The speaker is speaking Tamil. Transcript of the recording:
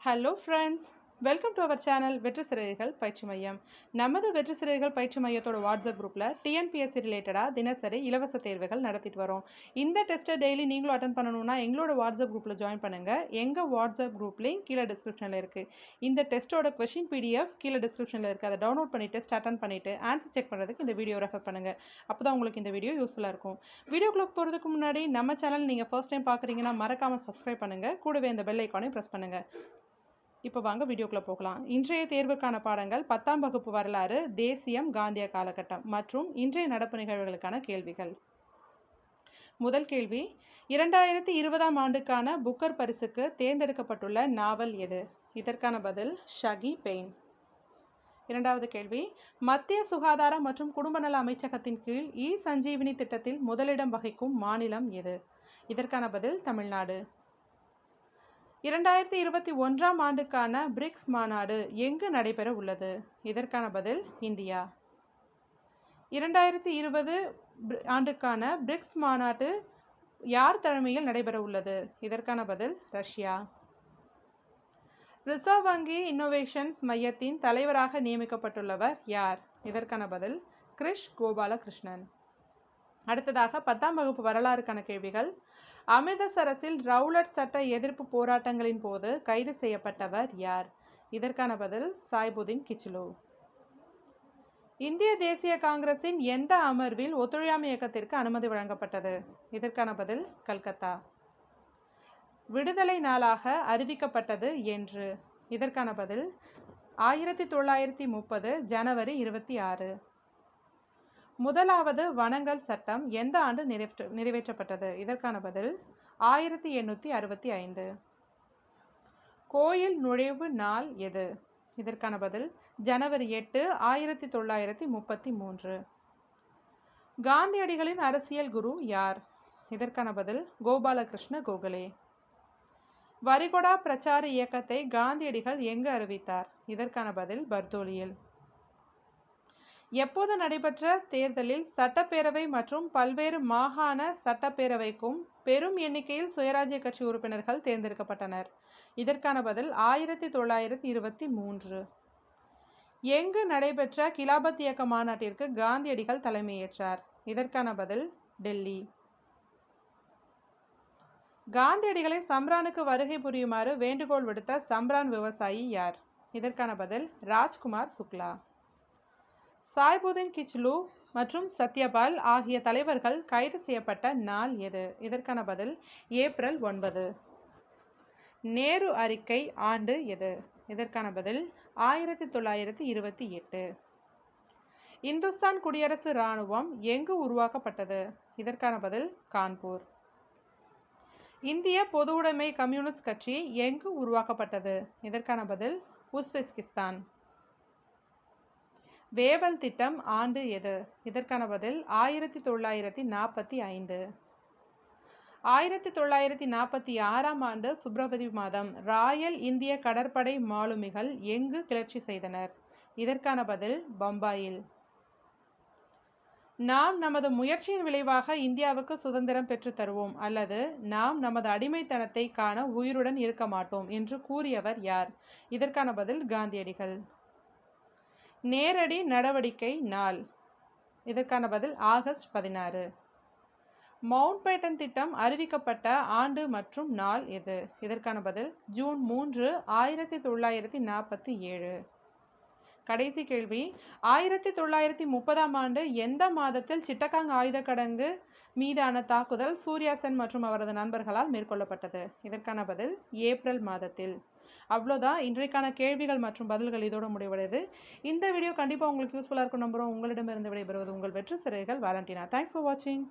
Hello friends welcome to our channel வெற்றி சிறைகள் பயிற்சி மையம் நமது வெற்றி சிறைகள் பயிற்சி மையத்தோட வாட்ஸ்அப் குரூப்பில் டிஎன்பிஎஸ்சி ரிலேட்டடாக தினசரி இலவச தேர்வுகள் நடத்திட்டு வரோம். இந்த டெஸ்ட்டை டெய்லி நீங்களும் அட்டன் பண்ணணும்னா எங்களோட வாட்ஸ்அப் குரூப்பில் ஜாயின் பண்ணுங்கள் எங்கள் வாட்ஸ்அப் குரூப் லிங்க் கீழே டிஸ்கிரிப்ஷனில் இருக்குது இந்த டெஸ்ட்டோட கொஷின் பிடிஎஃப் கீழே டிஸ்கிரிப்ஷனில் இருக்குது அதை டவுன்லோட் பண்ணி டெஸ்ட் அட்டன் பண்ணிவிட்டு ஆன்சர் செக் பண்ணுறதுக்கு இந்த வீடியோ ரெஃபர் பண்ணுங்கள் அப்போ தான் உங்களுக்கு இந்த வீடியோ யூஸ்ஃபுல்லாக இருக்கும். வீடியோக்குள்ளே போகிறதுக்கு முன்னாடி நம்ம சேனல் நீங்கள் ஃபர்ஸ்ட் டைம் பார்க்குறீங்கன்னா மறக்காமல் சப்ஸ்கிரைப் பண்ணுங்கள் கூடவே இந்த பெல் ஐக்கானையும் ப்ரெஸ் பண்ணுங்கள் இப்போ வாங்க வீடியோக்குள்ளே போகலாம். இன்றைய தேர்வுக்கான பாடங்கள் பத்தாம் வகுப்பு வரலாறு தேசியம் காந்திய காலகட்டம் மற்றும் இன்றைய நடப்பு நிகழ்வுகளுக்கான கேள்விகள். முதல் கேள்வி இரண்டாயிரத்தி இருபதாம் ஆண்டுக்கான புக்கர் பரிசுக்கு தேர்ந்தெடுக்கப்பட்டுள்ள நாவல் எது? இதற்கான பதில் ஷகி பெயின். இரண்டாவது கேள்வி மத்திய சுகாதார மற்றும் குடும்ப நல அமைச்சகத்தின் கீழ் இ சஞ்சீவினி திட்டத்தில் முதலிடம் வகிக்கும் மாநிலம் எது? இதற்கான பதில் தமிழ்நாடு. இரண்டாயிரத்தி இருபத்தி ஒன்றாம் ஆண்டுக்கான பிரிக்ஸ் மாநாடு எங்கு நடைபெற உள்ளது? இதற்கான பதில் இந்தியா. இரண்டாயிரத்தி இருபது ஆண்டுக்கான பிரிக்ஸ் மாநாட்டு யார் தலைமையில் நடைபெற உள்ளது? இதற்கான பதில் ரஷ்யா. ரிசர்வ் வங்கி இன்னோவேஷன்ஸ் மையத்தின் தலைவராக நியமிக்கப்பட்டுள்ளவர் யார்? இதற்கான பதில் கிரிஷ் கோபாலகிருஷ்ணன். அடுத்ததாக பத்தாம் வகுப்பு வரலாறுக்கான கேள்விகள். அமிர்தசரஸில் ரவுலட் சட்ட எதிர்ப்பு போராட்டங்களின் போது கைது செய்யப்பட்டவர் யார்? இதற்கான பதில் சாய்புதீன் கிச்லு இந்திய தேசிய காங்கிரசின் எந்த அமர்வில் ஒத்துழையாமை இயக்கத்திற்கு அனுமதி வழங்கப்பட்டது? இதற்கான பதில் கல்கத்தா. விடுதலை நாளாக அறிவிக்கப்பட்டது என்று. இதற்கான பதில் ஆயிரத்தி தொள்ளாயிரத்தி முப்பது ஜனவரி இருபத்தி ஆறு. முதலாவது வனங்கள் சட்டம் எந்த ஆண்டு நிறைவேற்ற நிறைவேற்றப்பட்டது? இதற்கான பதில் ஆயிரத்தி எண்ணூற்றி அறுபத்தி ஐந்து. கோயில் நுழைவு நாள் எது? இதற்கான பதில் ஜனவரி எட்டு ஆயிரத்தி தொள்ளாயிரத்தி முப்பத்தி மூன்று. காந்தியடிகளின் அரசியல் குரு யார்? இதற்கான பதில் கோபாலகிருஷ்ண கோகலே. வரிகொடா பிரச்சார இயக்கத்தை காந்தியடிகள் எங்கு அறிவித்தார்? இதற்கான பதில் பர்தோலியில். எப்போது நடைபெற்ற தேர்தலில் சட்டப்பேரவை மற்றும் பல்வேறு மாகாண சட்டப்பேரவைக்கும் பெரும் எண்ணிக்கையில் சுயராஜ்ய கட்சி உறுப்பினர்கள் தேர்ந்தெடுக்கப்பட்டனர். இதற்கான பதில் ஆயிரத்தி தொள்ளாயிரத்தி இருபத்தி மூன்று. எங்கு நடைபெற்ற கிலாபத் இயக்க மாநாட்டிற்கு காந்தியடிகள் தலைமையேற்றார். இதற்கான பதில் டெல்லி. காந்தியடிகளை சம்ரானுக்கு வருகை புரியுமாறு வேண்டுகோள் விடுத்த சம்ரான் விவசாயி யார்? இதற்கான பதில் ராஜ்குமார் சுக்லா. சாய்புதீன் கிச்லு மற்றும் சத்யபால் ஆகிய தலைவர்கள் கைது செய்யப்பட்ட நாள் எது? இதற்கான பதில் ஏப்ரல் ஒன்பது. நேரு அறிக்கை ஆண்டு எது? இதற்கான பதில் ஆயிரத்தி தொள்ளாயிரத்தி இருபத்தி எட்டு. இந்துஸ்தான் குடியரசு இராணுவம் எங்கு உருவாக்கப்பட்டது? இதற்கான பதில் கான்பூர். இந்திய பொதுவுடைமை கம்யூனிஸ்ட் கட்சி எங்கு உருவாக்கப்பட்டது? இதற்கான பதில் உஸ்பெஸ்கிஸ்தான். வேவல் திட்டம் ஆண்டு எது? இதற்கான பதில் ஆயிரத்தி தொள்ளாயிரத்தி நாற்பத்தி ஐந்து. ஆயிரத்தி தொள்ளாயிரத்தி நாற்பத்தி ஆறாம் ஆண்டு பிப்ரவரி மாதம் ராயல் இந்திய கடற்படை மாலுமிகள் எங்கு கிளர்ச்சி செய்தனர்? இதற்கான பதில் பம்பாயில். நாம் நமது முயற்சியின் விளைவாக இந்தியாவுக்கு சுதந்திரம் பெற்று தருவோம் அல்லது நாம் நமது அடிமைத்தனத்தை காண உயிருடன் இருக்க மாட்டோம் என்று கூறியவர் யார்? இதற்கான பதில் காந்தியடிகள். நேரடி நடவடிக்கை நாள். இதற்கான பதில் ஆகஸ்ட் பதினாறு. மவுண்ட் பேட்டன் திட்டம் அறிவிக்கப்பட்ட ஆண்டு மற்றும் நாள் எது? இதற்கான பதில் ஜூன் மூன்று ஆயிரத்தி தொள்ளாயிரத்தி நாற்பத்தி ஏழு. கடைசி கேள்வி. ஆயிரத்தி தொள்ளாயிரத்தி முப்பதாம் ஆண்டு எந்த மாதத்தில் சிட்டகாங் ஆயுத கடங்கு மீதான தாக்குதல் சூர்யாசன் மற்றும் அவரது நண்பர்களால் மேற்கொள்ளப்பட்டது? இதற்கான பதில் ஏப்ரல் மாதத்தில். அவ்வளோதான். இன்றைக்கான கேள்விகள் மற்றும் பதில்கள் இதோடு முடிவடையுது. இந்த வீடியோ கண்டிப்பாக உங்களுக்கு யூஸ்ஃபுல்லாக இருக்கும் நம்புகிறோம் உங்களிடமிருந்து விடைபெறுவது உங்கள் வெற்றி சிறைகள் வேலண்டினா. தேங்க்ஸ் ஃபார் வாட்சிங்